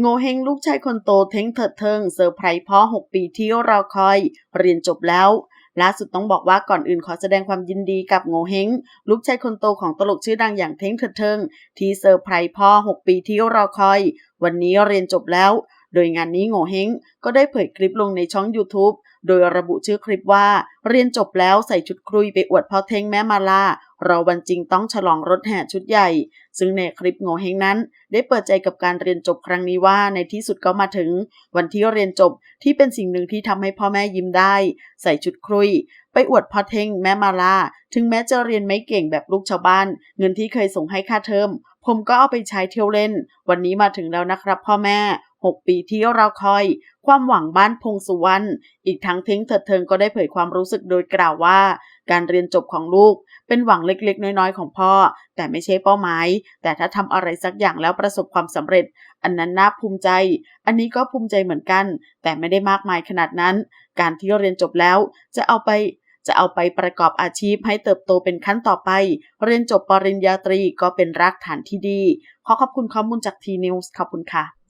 โงเฮงลูกชายคนโตเท้งเถิดเทิงเซอร์ไพรส์พ่อ 6 ปีที่รอคอย เรียนจบแล้วล่าสุดต้องบอกว่าก่อนอื่นขอแสดงความยินดีกับโงเฮงลูกชายคนโตของตลกชื่อดังอย่างเท้งเถิดเทิง ที่เซอร์ไพรส์พ่อ 6 ปีที่รอคอย วันนี้เรียนจบแล้ว โดยงานนี้โงเฮงก็ได้เผยคลิปลงในช่อง YouTube โดยระบุชื่อคลิปว่า เรียนจบแล้วใส่ชุดครุยไปอวดพ่อเท้งแม่มาลาเรอวันจริงต้องฉลองรถแห่ชุดใหญ่ ซึ่งในคลิปโงเฮงนั้น ได้เปิดใจกับการเรียนจบครั้งนี้ว่าในที่สุดก็มาถึง วันที่เรียนจบที่เป็นสิ่งหนึ่งที่ทำให้พ่อแม่ยิ้มได้ ใส่ชุดครุย ไปอวดพ่อเท้งแม่มาลาถึงแม้จะเรียนไม่เก่งแบบลูกชาวบ้าน เงินที่เคยส่งให้ค่าเทอมผมก็เอาไปใช้เที่ยวเล่น วันนี้มาถึงแล้วนะครับพ่อแม่ 6 ปีที่เราคอย ความหวังบ้านพงสุวรรณ อีกทั้งเท้งเถิดเทิงก็ได้เผยความรู้สึกโดยกล่าวว่า การเรียนจบของลูก เป็นหวังเล็กๆ น้อยๆ ของพ่อ แต่ไม่ใช่เป้าหมาย แต่ถ้าทำอะไรสักอย่างแล้วประสบความสำเร็จ อันนั้นน่าภูมิใจ อันนี้ก็ภูมิใจเหมือนกัน แต่ไม่ได้มากมายขนาดนั้น การที่เรียนจบแล้วจะเอาไปจะเอาไปประกอบอาชีพให้เติบโตเป็นขั้นต่อไป เรียนจบปริญญาตรีก็เป็นรากฐานที่ดี ขอขอบคุณข้อมูลจากทีนิวส์ขอบคุณค่ะ